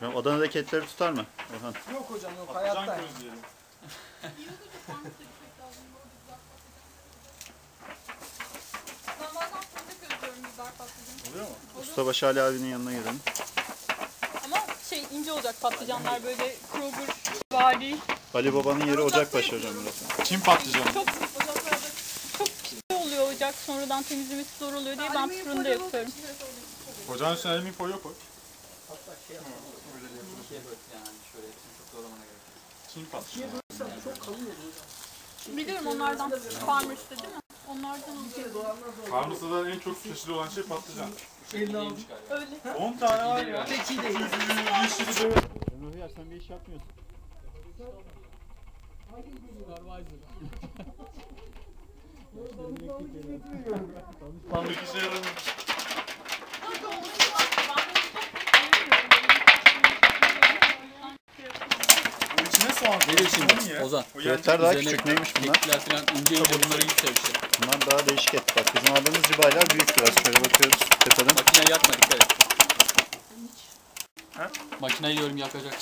Hocam Adana'daki etleri tutar mı? Orhan. Yok hocam yok hayatta. Oluyor mu? Ustabaşı Ali abinin yanına gidelim. Ama şey ince olacak patlıcanlar böyle Kroger vari. Ali Baba'nın yeri Ocakbaşı hocam burası. Çin patlıcanı. Çok oluyor ocak sonradan temizlemesi zor oluyor diye ben fırında yapıyorum. Ocağın üstüne alüminyum folyo koy. Hatta şey yapalım. Çin patlıcanı. Çok kalın olur hocam. Biliyorum onlardan Farmers'te değil mi? Onlardan doğru. Farmısa'da en çok çeşitli olan şey patlıcan. Aldım. öyle. 10 tane var ya. Peki. Yeşili de Emre Hıyar sen bir iş yapmıyorsun. Pamuk işe yaramıyor. İçine soğan koy. Veriyor şimdi. Ozan. Küvetler daha Üzerine küçük neymiş bunlar? Kekler falan ince ince bunları yükselmişler. Bunlar daha değişik et. Bak bizim aldığımız cibaylar büyük biraz. Şöyle bakıyoruz tepeden. Makineyi yakma dikkat et. Ha? Makineyi diyorum yakacak.